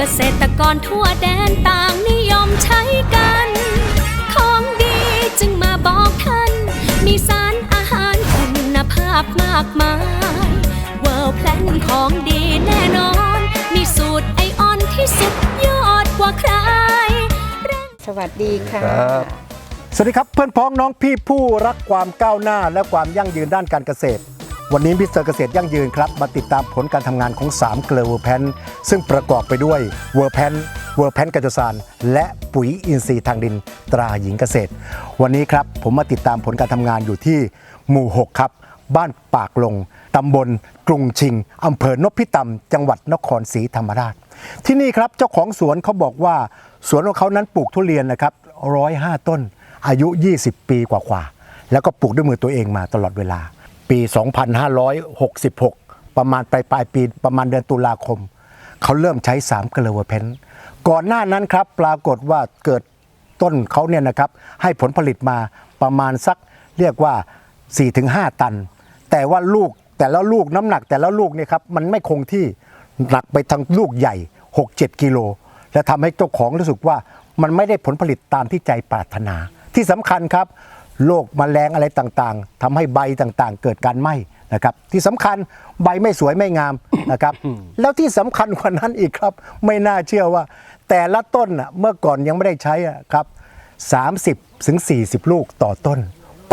เกษตรกรทั่วแดนต่างนิยมใช้กัน ของดีจึงมาบอกท่าน มีสารอาหารคุณภาพมากมายเวิร์แพลนของดีแน่นอน มีสูตรไอออนที่สุดยอดกว่าใคร สวัสดีค่ะ ครับ สวัสดีครับเพื่อนพ้องน้องพี่ผู้รักความก้าวหน้าและความยั่งยืนด้านการเกษตร วันนี้มิสเตอร์เกษตรยั่งยืนครับ มาติดตามผลการทำงานของ 3 เกลือเวอร์แพนซึ่งประกอบไปด้วยเวอร์แพนเวอร์แพนกัจจสาร และปุ๋ยอินทรีย์ทางดินตราหญิงเกษตร วันนี้ครับผมมาติดตามผลการทำงานอยู่ที่หมู่ 6 ครับ บ้านปากลงตำบลกรุงชิงอำเภอนพิตำจังหวัดนครศรีธรรมราช ที่นี่ครับเจ้าของสวนเขาบอกว่า สวนของเขานั้นปลูกทุเรียนนะครับ105 ต้น อายุ 20 ปีกว่าๆแล้วก็ปลูกด้วยมือตัวเองมาตลอดเวลา ปี 2566 ประมาณปลายปลายปีประมาณเดือนตุลาคม เขาเริ่มใช้3กลือเวอร์เพนก่อนหน้านั้นครับปรากฏว่าเกิดต้นเขาเนี่ยนะครับให้ผลผลิตมาประมาณสักเรียกว่า 4-5 ตัน แต่ว่าลูกแต่ละลูกน้ำหนักแต่ละลูกเนี่ยครับมันไม่คงที่หนักไปทางลูกใหญ่ 6-7 กิโล และทำให้เจ้าของรู้สึกว่ามันไม่ได้ผลผลิตตามที่ใจปรารถนา ที่สำคัญครับ โรคแมลงอะไรต่างๆทำให้ใบต่างๆ เกิดการไหม้นะครับ ที่สำคัญใบไม่สวยไม่งามนะครับ แล้วที่สำคัญกว่านั้นอีกครับ ไม่น่าเชื่อว่า แต่ละต้นน่ะเมื่อก่อนยังไม่ได้ใช้อะครับ30ถึง40 ลูกต่อต้น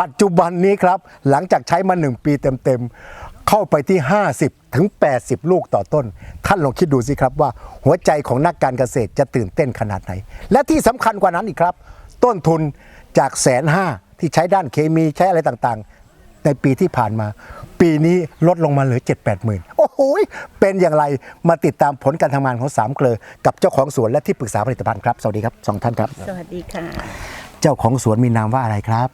ปัจจุบันนี้ครับ หลังจากใช้มา 1 ปีเต็มๆ เข้าไปที่ 50ถึง80 ลูกต่อต้น ท่านลองคิดดูสิครับว่าหัวใจของนักการเกษตรจะตื่นเต้นขนาดไหน และที่สำคัญกว่านั้นอีกครับ ต้นทุนจากแสนห้า ที่ใช้ด้านเคมีใช้อะไรต่างๆ ในปีที่ผ่านมา ปีนี้ลดลงมาเหลือ 7 8หมื่นโอ้โหยเป็นอย่างไรมาติดตามผลการทำงานของสามเกลอกับเจ้าของสวนและที่ปรึกษาผลิตภัณฑ์ครับ สวัสดีครับสองท่านครับ สวัสดีค่ะ เจ้าของสวนมีนามว่าอะไรครับ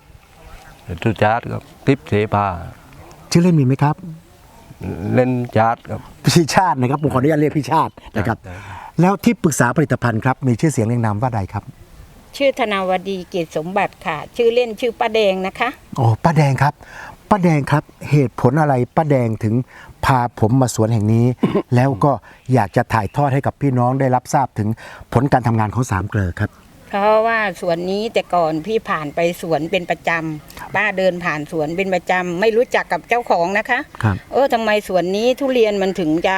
ทุจาร์ครับทิพย์เสภาชื่อเล่นมีไหมครับ เล่นจาร์ครับพี่ชาตินะครับผมขออนุญาตเรียกพี่ชาตินะครับได้แล้วที่ปรึกษาผลิตภัณฑ์ครับมีชื่อเสียงเรียงนามว่าใดครับ ชื่อธนาวดีเกตสมบัติค่ะ ชื่อเล่นชื่อป้าแดงนะคะ โอ้ป้าแดงครับป้าแดงครับเหตุผลอะไรป้าแดงถึงพาผมมาสวนแห่งนี้ แล้วก็อยากจะถ่ายทอดให้กับพี่น้องได้รับทราบถึงผลการทำงานของสามเกลอครับ เพราะว่าสวนนี้แต่ก่อนพี่ผ่านไปสวนเป็นประจำป้าเดินผ่านสวนเป็นประจำไม่รู้จักกับเจ้าของนะคะครับ เออทำไมสวนนี้ทุเรียนมันถึงจะ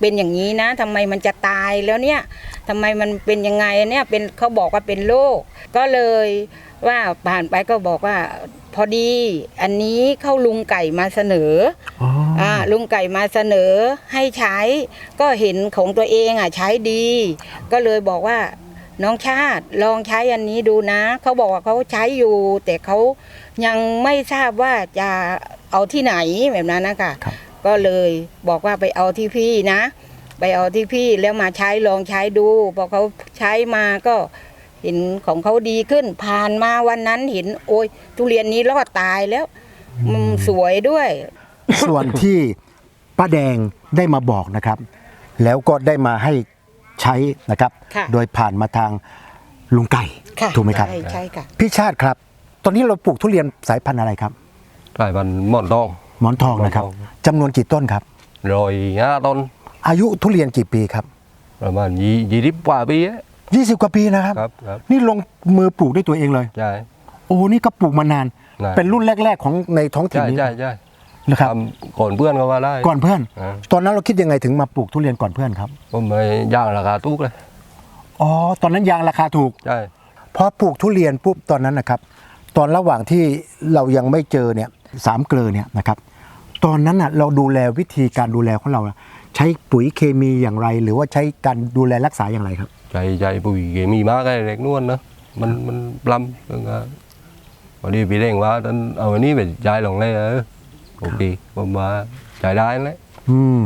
เป็นอย่างนี้นะทำไมมันจะตายแล้วเนี่ยทำไมมันเป็นยังไงเนี่ยเป็นเขาบอกว่าเป็นโรคก็เลยว่าผ่านไปก็บอกว่าพอดีอันนี้เข้าลุงไก่มาเสนออ๋ออ่าลุงไก่มาเสนอให้ใช้ ก็เห็นของตัวเองอะใช้ดี ก็เลยบอกว่า น้องชาติลองใช้อันนี้ดูนะ เขาบอกว่าเขาใช้อยู่ แต่เขายังไม่ทราบว่าจะเอาที่ไหนแบบนั้นนะคะครับก็เลยบอกว่าไปเอาที่พี่นะ ไปเอาที่พี่แล้วมาใช้ลองใช้ดูพอเขาใช้มาก็เห็นของเขาดีขึ้น ผ่านมาวันนั้นเห็นโอ้ยทุเรียนนี้รอดตายแล้วมันสวยด้วย ส่วนที่ป้าแดงได้มาบอกนะครับ แล้วก็ได้มาให้ ใช้นะครับ ค่ะ โดยผ่านมาทางลุงไก่ค่ะถูกไหมครับ ใช่ใช่ค่ะ พี่ชาติครับ ตอนนี้เราปลูกทุเรียนสายพันธุ์อะไรครับ สายพันธุ์หมอนทอง หมอนทองนะครับหมอนทอง จำนวนกี่ต้นครับ รอยห้าต้นอายุทุเรียนกี่ปีครับประมาณยี่ยี่สิบกว่าปีอะ20 กว่าปีนะครับ ครับครับ นี่ลงมือปลูกด้วยตัวเองเลย ใช่ โอ้นี่ก็ปลูกมานาน นาน เป็นรุ่นแรก ๆ ของในท้องถิ่นใช่นี้ ใช่ใช่ นะครับทำก่อนเพื่อนก็ว่าได้ก่อนเพื่อนอ่าตอนนั้นเราคิดยังไงถึงมาปลูกทุเรียนก่อนเพื่อนครับผมไปย่างราคาทุกเลยอ๋อตอนนั้นยางราคาถูกใช่พอปลูกทุเรียนปุ๊บตอนนั้นนะครับ ตอนระหว่างที่เรายังไม่เจอเนี่ยสามเกลือเนี่ยนะครับ ตอนนั้นอะเราดูแลวิธีการดูแลของเราอะใช้ปุ๋ยเคมีอย่างไร หรือว่าใช้การดูแลรักษาอย่างไรครับใจใจปุ๋ยเคมีมากไอ้เล็กนวลนะมันมันปล้ำแล้วก็พอดีพี่เร่งว่าท่านเอาอันนี้ไปใจลงเลยเออ โอเคผมว่าใจได้แล้วอืม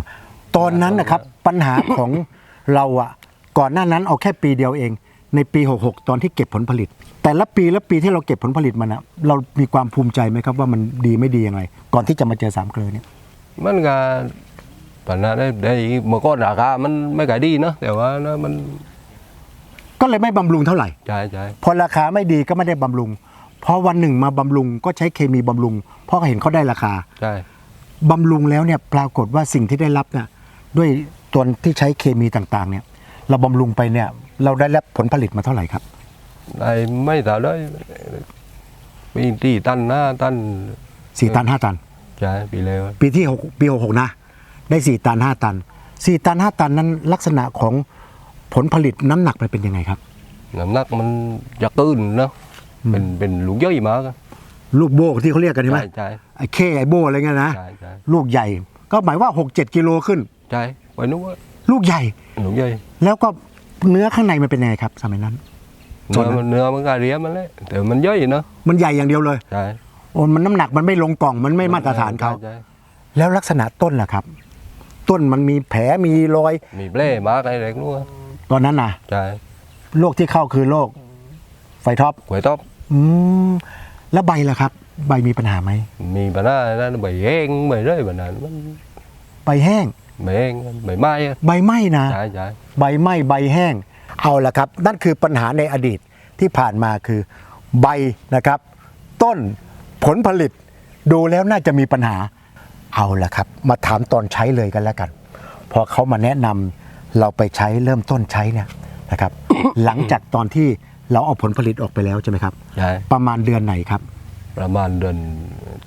ตอนนั้นนะครับปัญหาของเราอะก่อนหน้านั้นเอาแค่ปีเดียวเอง ในปี 66 ตอนที่เก็บผลผลิต แต่ละปีละปีที่เราเก็บผลผลิตมันอะเรามีความภูมิใจไหมครับว่ามันดีไม่ดียังไง ก่อนที่จะมาเจอสามเกลือเนี่ยมันก็ปัญหาได้ได้เมื่อก่อนราคามันไม่ขายดีเนอะแต่ว่านะมันก็เลยไม่บำรุงเท่าไหร่ใช่ใช่พอราคาไม่ดีก็ไม่ได้บำรุง พอวันหนึ่งมาบำรุงก็ใช้เคมีบำรุง เพราะเห็นเขาได้ราคาใช่บำรุงแล้วเนี่ยปรากฏว่าสิ่งที่ได้รับเนี่ยด้วยตัวที่ใช้เคมีต่างๆเนี่ย เราบำรุงไปเนี่ย เราได้รับผลผลิตมาเท่าไหร่ครับได้ไม่ต่ได้ปีที่ตันหน้าตัน4ตัน5ตันใช่ปีแล้วปีที่6ปี66นะ ได้4ตัน5ตัน4ตัน5ตันนั้นลักษณะของผลผลิตน้ำหนักมันเป็นยังไงครับน้ำหนักมันจะตื้นเนาะ เป็นเป็นลูกย่อยมากอะลูกโบกที่เขาเรียกกันใช่ไหมใช่ใช่ ไอ้เคไอ้โบอะไรเงี้ยนะใช่ใช่ ลูกใหญ่ ก็หมายว่า 6-7กิโลขึ้น ใช่ไปนู้นว่าลูกใหญ่ ลูกย่อยแล้วก็เนื้อข้างในมันเป็นยังไงครับสมัยนั้น ส่วน เนื้อนั้นมันเนื้อมันก็เรียบมันเลยแต่มันย่อยเนาะมันใหญ่อย่างเดียวเลยใช่โอ้มันน้ำหนักมันไม่ลงกล่องมันไม่มาตรฐานเขา ใช่แล้วลักษณะต้นล่ะครับ ต้นมันมีแผลมีรอย มีเปล่มากอะไรเล็กนู้นตอนนั้นนะใช่โรคที่เข้าคือโรค ไฟท็อปกล้วยต๊อบอืมแล้วใบล่ะครับ ใบมีปัญหาไหมมีปัญหานั่นใบแห้งใบเรื่อยแบบนั้นมันใบแห้งใบแห้งใบไม้อะใบไหม้นะใช่ใช่ใบไหม้ใบแห้ง เอาละครับ นั่นคือปัญหาในอดีตที่ผ่านมาคือใบนะครับ ต้นผลผลิตดูแล้วน่าจะมีปัญหาเอาละครับ มาถามตอนใช้เลยกันแล้วกัน พอเขามาแนะนำเราไปใช้เริ่มต้นใช้เนี่ยนะครับ หลังจากตอนที่ เราเอาผลผลิตออกไปแล้วใช่ไหมครับ ใช่ประมาณเดือนไหนครับ ประมาณเดือน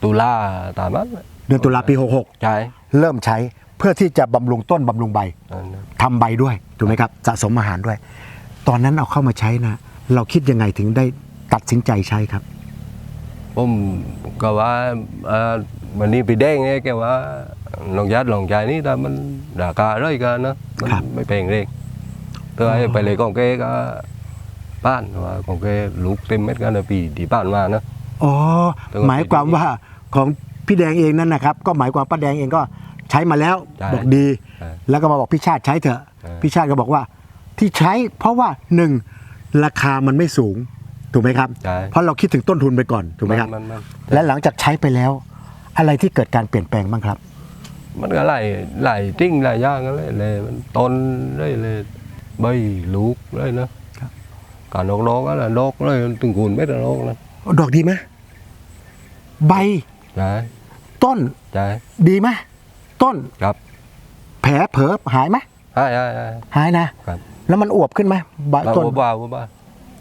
ตุลาตามนั้นเดือนตุลาปีใช่66เริ่มใช้เพื่อที่จะบำรุงต้นบำรุงใบนั่นนะทำใบด้วยถูกไหมครับสะสมอาหารด้วย ตอนนั้นเอาเข้ามาใช้นะ เราคิดยังไงถึงได้ตัดสินใจใช้ครับ ผมก็ว่าเอ่อวันนี้ไปแดงเนี่ยแกว่าลองยัดลองใจนี่แต่มันราคาเรื่อยกันนะมันครับ ไม่แพงเร่งตัวไอ้ไปเลยของแกก็ บ้านว่าของแกลูกเต็มเม็ดกันนะปีที่บ้านมานะ อ๋อแต่ว่าหมายความว่าของพี่แดงเองนั่นนะครับ ก็หมายความป้าแดงเองก็ใช้มาแล้วใช่บอกดี ใช่แล้วก็มาบอกพี่ชาติใช้เถอะ ใช่ พี่ชาติก็บอกว่าที่ใช้เพราะว่าหนึ่งราคามันไม่สูงถูกไหมครับ ใช่เพราะเราคิดถึงต้นทุนไปก่อนถูกไหมครับมันมันและหลังจากใช้ไปแล้ว อะไรที่เกิดการเปลี่ยนแปลงบ้างครับ มันก็หลายหลายจริงหลายอย่างกันเลยเลยมันต้นเลยเลยใบลูกเลยนะ ครับการนกนกก็ là nốt เลยถึงคูณเม็ดละนกนะดอกดีไหมใบใช่ต้นใช่ดีไหมต้นครับ แผลเผลอหายไหมใช่ใช่ใช่หายนะครับแล้วมันอวบขึ้นไหมใบบ้าต้นบ้าบ้าบ้า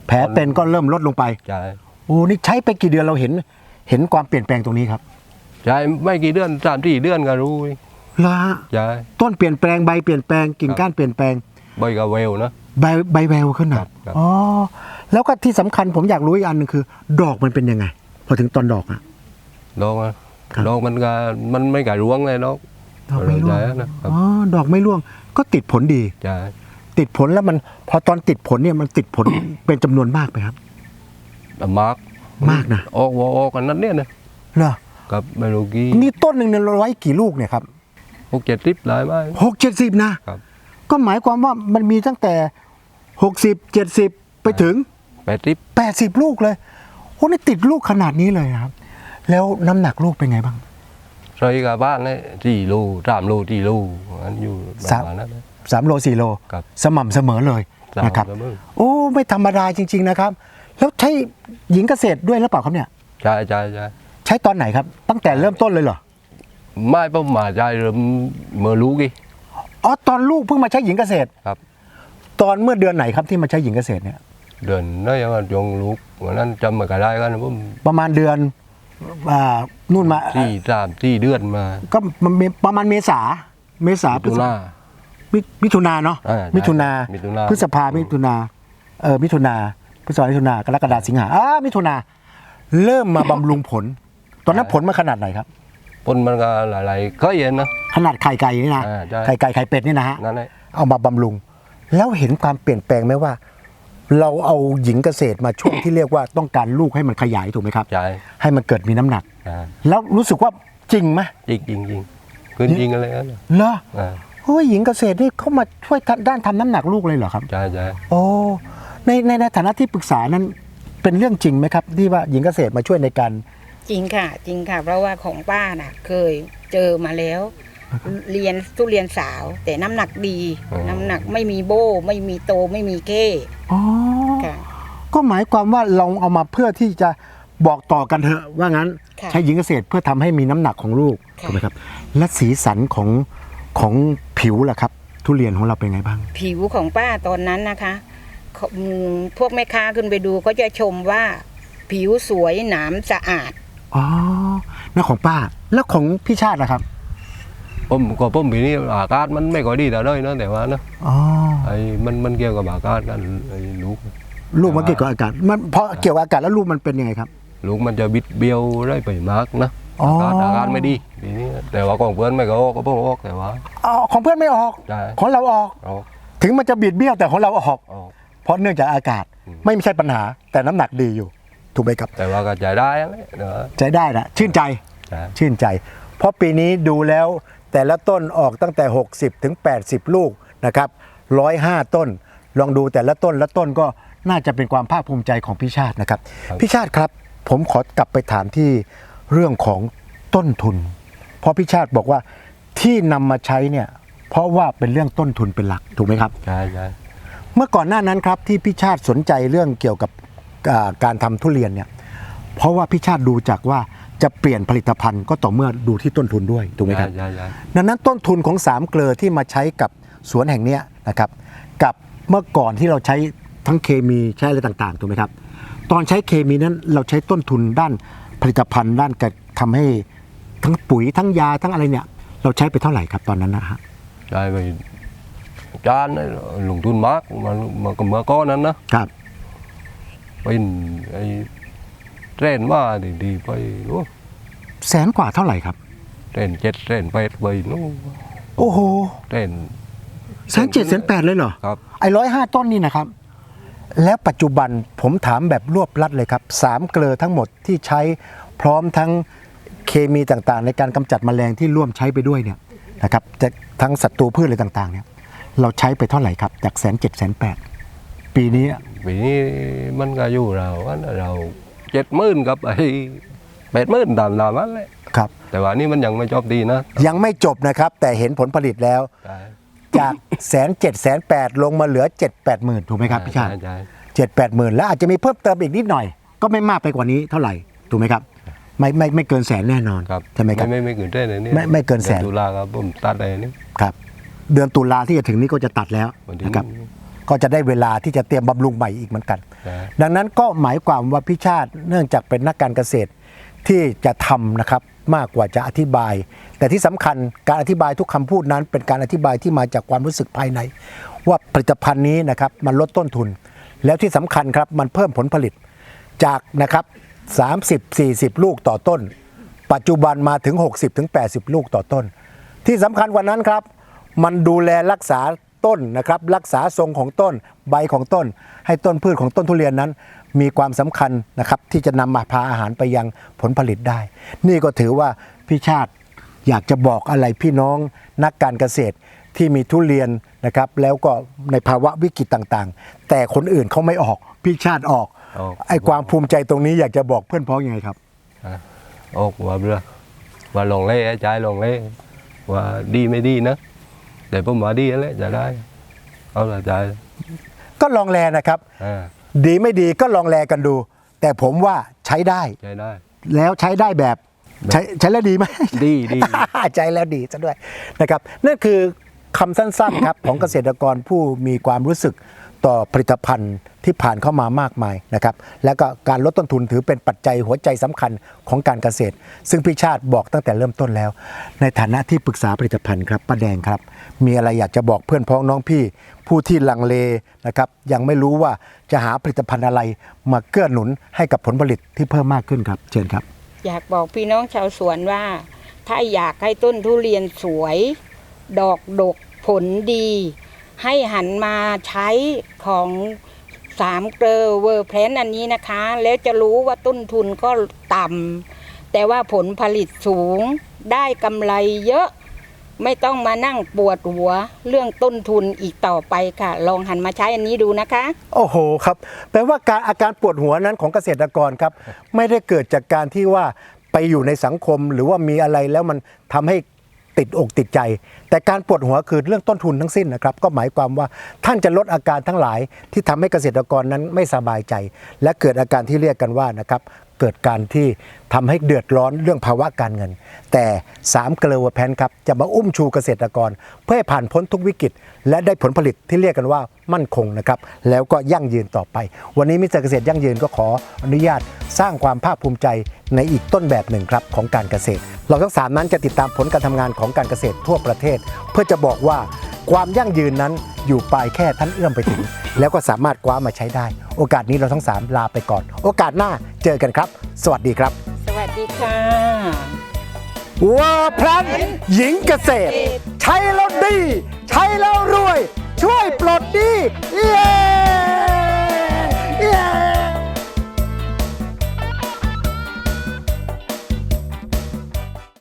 แผลเป็นก็เริ่มลดลงไปใช่โอ้นี่ใช้ไปกี่เดือนเราเห็น เห็นความเปลี่ยนแปลงตรงนี้ครับใช่ไม่กี่เดือนสามสี่เดือนก็รู้ละใช่ต้นเปลี่ยนแปลงใบเปลี่ยนแปลงกิ่งครับก้านเปลี่ยนแปลงใบก็เวลนะ ใบใบแววขึ้นคนะรับครับ อ๋อแล้วก็ที่สำคัญผมอยากรู้อีกอันหนึงคือ ดอกมันเป็นยังไง พอถึงตอนดอกอะดอกอะครับ ดอกมันก็มันไม่กระร่วงเลยดอกดอกไม่ร่วงใช่นะครับอ๋อดอกไม่ร่วง ก็ติดผลดี ใช่ติดผลแล้วมันพอตอนติดผลเนี่ยมันติดผล เป็นจำนวนมากไหมครับแต่มากมากนะ ออกว่าออกกันนั้นเนี่ยนะเหรอกับไม่รู้กี่นี่ต้นหนึ่งเนี่ยเราไว้กี่ลูกเนี่ยครับหกเจ็ดสิบหลายไม้หกเจ็ดสิบนะ ครับ ก็หมายความว่ามันมีตั้งแต่ หกสิบเจ็ดสิบไปถึง แปดสิบแปดสิบลูกเลยโอ้นี่ติดลูกขนาดนี้เลยนะครับ แล้วน้ำหนักลูกเป็นไงบ้าง ใส่กับบ้านเลยสี่โลสามโลสี่โลอันอยู่ประสามมาณนั้นนะสามโลสี่โล ครับสม่ำเสมอเลยสามนะครับ เสมอ โอ้ ไม่ธรรมดาจริง ๆนะครับ แล้วใช้หญิงเกษตรด้วยหรือเปล่าครับเนี่ย ใช่ใช่ใช่ใช้ตอนไหนครับ ตั้งแต่เริ่มต้นเลยเหรอ ไม่ประมาณใจเริ่มเมื่อรู้กี่อ๋อ ตอนลูกเพิ่งมาใช้หญิงเกษตร ครับ ตอนเมื่อเดือนไหนครับที่มาใช้หญิงเกษตรเนี่ย เดินนั่นยังว่าจงลูกวันนั้นจำไม่ได้กันผมประมาณเดือนอ่านู่นมา ที่สามที่เดือนมาก็มันมีประมาณเมษาเมษามิถุนามิมิถุนาเนาะอ่าใช่มิถุนามิถุนาพฤษภามิถุนาเออมิถุนาพฤษภามิถุนากรกฎาสิงหาอ่ามิถุนาเริ่มมาบำรุงผล ตอนนั้นผลมาขนาดไหนครับ ปนมันก็หลายๆเคยเห็นนะ ขนาดไข่ไก่นี่นะอ่าใช่ ไข่ไก่ไข่เป็ดนี่นะฮะนั่นแหละเอามาบำรุง แล้วเห็นความเปลี่ยนแปลงไหมว่า เราเอาหญิงเกษตรมาช่วงที่เรียกว่าต้องการลูกให้มันขยายถูกไหมครับใช่ให้มันเกิดมีน้ำหนัก อ่าแล้วรู้สึกว่าจริงไหมจริงจริงจริงขึ้นจริงอะไรนั่นน่ะเหรออ่าเฮ้ยหญิงเกษตรนี่เขามาช่วยด้านทำน้ำหนักลูกเลยเหรอครับ ใช่ใช่โอ้ในในในฐานะที่ปรึกษานั้นเป็นเรื่องจริงไหมครับ ที่ว่าหญิงเกษตรมาช่วยในการ จริงค่ะ จริงค่ะ เพราะว่าของป้าน่ะ เคยเจอมาแล้ว เรียนทุเรียนสาว แต่น้ำหนักดีน้ำหนักไม่มีโบไม่มีโตไม่มีเก้อ๋อ ค่ะ ก็หมายความว่าเราเอามาเพื่อที่จะบอกต่อกันเถอะว่างั้นค่ะใช้หญิงเกษตรเพื่อทำให้มีน้ำหนักของลูกค่ะ ถูกไหมครับ และสีสันของของผิวล่ะครับ ทุเรียนของเราเป็นไงบ้าง ผิวของป้าตอนนั้นนะคะเขาอืมพวกแม่ค้าขึ้นไปดูก็จะชมว่าผิวสวยหนามสะอาด อ๋อนั่นของป้า แล้วของพี่ชาตินะครับ ผมก็ผมปีนี้อากาศมันไม่ค่อยดีแต่เลยนะแต่ว่านะอ๋อไอ้มันมันเกี่ยวกับอากาศกันไอ้ลูก ลูกมันเกี่ยวกับอากาศมันเพราะเกี่ยวกับอากาศแล้วลูกมันเป็นยังไงครับ ลูกมันจะบิดเบี้ยวได้ไปมากนะอ๋ออากาศอากาศไม่ดีปีนี้แต่ว่าของเพื่อนไม่ก็ออกก็เพิ่งออกแต่ว่าอ๋อของเพื่อนไม่ออกได้ของเราออกออกถึงมันจะบิดเบี้ยวแต่ของเราออกออกเพราะเนื่องจากอากาศอืมไม่ใช่ปัญหาแต่น้ำหนักดีอยู่ ถูกไหมครับ แต่ว่าก็จ่ายได้อะไรเนอะใช้ได้นะชื่นใจใช่ชื่นใจ เพราะปีนี้ดูแล้ว แต่ละต้นออกตั้งแต่ 60 ถึง 80 ลูกนะครับ105 ต้น ลองดูแต่ละต้นละต้นก็น่าจะเป็นความภาคภูมิใจของพี่ชาตินะครับ พี่ชาติครับ ผมขอกลับไปถามที่เรื่องของต้นทุน เพราะพี่ชาติบอกว่าที่นำมาใช้เนี่ยเพราะว่าเป็นเรื่องต้นทุนเป็นหลักถูกไหมครับใช่ใช่เมื่อก่อนหน้านั้นครับที่พี่ชาติสนใจเรื่องเกี่ยวกับอ่าการทำทุเรียนเนี่ยเพราะว่าพี่ชาติดูจากว่า จะเปลี่ยนผลิตภัณฑ์ก็ต่อเมื่อดูที่ต้นทุนด้วยถูกไหมครับใช่ใช่ใช่ดังนั้นต้นทุนของ 3 เกลือที่มาใช้กับสวนแห่งเนี้ยนะครับกับเมื่อก่อนที่เราใช้ทั้งเคมีใช้อะไรต่างๆถูกไหมครับตอนใช้เคมีนั้นเราใช้ต้นทุนด้านผลิตภัณฑ์ด้านการทำให้ทั้งปุ๋ยทั้งยาทั้งอะไรเนี่ย เราใช้ไปเท่าไหร่ครับตอนนั้นนะฮะใช่ไปจานน่ะลงทุนมากมามากับเมื่อก้อนนั้นนะครับเป็นไอ้ เทรนมาดีดีๆไปโอ้แสนกว่าเท่าไหร่ครับเทรนเจ็ดเทรนแปดไปนู้นโอ้โหเทรนแสนเจ็ดแสนแปดเลยเหรอครับ ไอ้ร้อยห้าต้นนี่นะครับ แล้วปัจจุบันผมถามแบบรวบลัดเลยครับสามเกลือทั้งหมดที่ใช้พร้อมทั้งเคมีต่างๆ ในการกำจัดแมลงที่ร่วมใช้ไปด้วยเนี่ยนะครับจะทั้งศัตรูพืชอะไรต่างๆเนี่ยเราใช้ไปเท่าไหร่ครับจากแสนเจ็ดแสนแปดปีนี้ ปีนี้มันก็อยู่เราอันเรา เจ็ดหมื่นกับไอ้แปดหมื่นตามตามนั้นแหละครับ แต่ว่านี่มันยังไม่จบดีนะยังไม่จบนะครับ แต่เห็นผลผลิตแล้วใช่จากแสนเจ็ดแสนแปดลงมาเหลือเจ็ดแปดหมื่นถูกไหมครับพี่ชาติใช่ใช่เจ็ดแปดหมื่นแล้วอาจจะมีเพิ่มเติมอีกนิดหน่อย ก็ไม่มากไปกว่านี้เท่าไหร่ถูกไหมครับไม่ไม่ไม่เกินแสนแน่นอนครับใช่ไหมครับไม่ไม่เกินเท่เลยนี่ไม่ไม่เกินแสนดือตุลาครับผมตัดเลยนี่ครับ เดือนตุลาที่จะถึงนี้ก็จะตัดแล้ววันที่นะครับ ก็จะได้เวลาที่จะเตรียมบำรุงใหม่อีกเหมือนกันใช่ดังนั้นก็หมายความว่าพิชาติเนื่องจากเป็นนักการเกษตรที่จะทำนะครับมากกว่าจะอธิบาย แต่ที่สำคัญการอธิบายทุกคำพูดนั้น เป็นการอธิบายที่มาจากความรู้สึกภายใน ว่าผลิตภัณฑ์นี้นะครับมันลดต้นทุน แล้วที่สำคัญครับมันเพิ่มผลผลิตจากนะครับ30-40 ลูกต่อต้น ปัจจุบันมาถึง 60-80 ลูกต่อต้น ที่สำคัญกว่านั้นครับ มันดูแลรักษา ต้นนะครับรักษาทรงของต้นใบของต้น ให้ต้นพืชของต้นทุเรียนนั้น มีความสำคัญนะครับที่จะนำมาพาอาหารไปยังผลผลิตได้ นี่ก็ถือว่าพี่ชาติอยากจะบอกอะไรพี่น้องนักการเกษตรที่มีทุเรียนนะครับ แล้วก็ในภาวะวิกฤตต่างๆ แต่คนอื่นเขาไม่ออกพี่ชาติออกออกไอ้ความภูมิใจตรงนี้อยากจะบอกเพื่อนพ้องยังไงครับอะออกว่าเรือว่าลงเล่ใจลงเล่ว่าดีไม่ดีนะ แต่ผมว่าดีแล้วจะได้ เอาละใจก็ลองแลนะครับ อ่าดีไม่ดีก็ลองแลกันดู แต่ผมว่าใช้ได้ใจได้ แล้วใช้ได้แบบ ใช้ใช้แล้วดีไหม ดีดีใช้แล้วดีซะด้วยนะครับนั่นคือคำสั้นๆครับ ของเกษตรกรผู้มีความรู้สึก ต่อผลิตภัณฑ์ที่ผ่านเข้ามามากมายนะครับ แล้วก็การลดต้นทุนถือเป็นปัจจัยหัวใจสำคัญของการเกษตร ซึ่งพี่ชาติบอกตั้งแต่เริ่มต้นแล้ว ในฐานะที่ปรึกษาผลิตภัณฑ์ครับป้าแดงครับ มีอะไรอยากจะบอกเพื่อนพ้องน้องพี่ ผู้ที่ลังเลนะครับ ยังไม่รู้ว่าจะหาผลิตภัณฑ์อะไรมาเกื้อหนุนให้กับผลผลิตที่เพิ่มมากขึ้นครับ เชิญครับ อยากบอกพี่น้องชาวสวนว่า ถ้าอยากให้ต้นทุเรียนสวย ดอกดกผลดี ให้หันมาใช้ของสามเกลอเวอร์แพลนอันนี้นะคะ แล้วจะรู้ว่าต้นทุนก็ต่ำแต่ว่าผลผลิตสูงได้กำไรเยอะ ไม่ต้องมานั่งปวดหัวเรื่องต้นทุนอีกต่อไปค่ะ ลองหันมาใช้อันนี้ดูนะคะ โอ้โหครับ แปลว่าการอาการปวดหัวนั้นของเกษตรกรครับ ไม่ได้เกิดจากการที่ว่าไปอยู่ในสังคมหรือว่ามีอะไรแล้วมันทำให้ ติดอกติดใจ แต่การปวดหัวคือเรื่องต้นทุนทั้งสิ้นนะครับ ก็หมายความว่าท่านจะลดอาการทั้งหลายที่ทำให้เกษตรกรนั้นไม่สบายใจ และเกิดอาการที่เรียกกันว่านะครับ เกิดการที่ทำให้เดือดร้อนเรื่องภาวะการเงิน แต่3เกลือแพนครับจะมาอุ้มชูเกษตรกร เพื่อให้ผ่านพ้นทุกวิกฤต และได้ผลผลิตที่เรียกกันว่ามั่นคงนะครับแล้วก็ยั่งยืนต่อไป วันนี้มิสเตอร์เกษตรยั่งยืนก็ขออนุญาตสร้างความภาคภูมิใจในอีกต้นแบบหนึ่งครับของการเกษตร เราทั้งสามนั้นจะติดตามผลการทำงานของการเกษตรทั่วประเทศ เพื่อจะบอกว่าความยั่งยืนนั้น อยู่ปลายแค่ท่านเอื้อมไปถึง แล้วก็สามารถคว้ามาใช้ได้ โอกาสนี้เราทั้ง 3 ลาไปก่อน โอกาสหน้าเจอกันครับ สวัสดีครับสวัสดีค่ะวัวพรันหญิงเกษตร ใช้แล้วดี ใช้แล้วรวย ช่วยปลดดีเย้เย้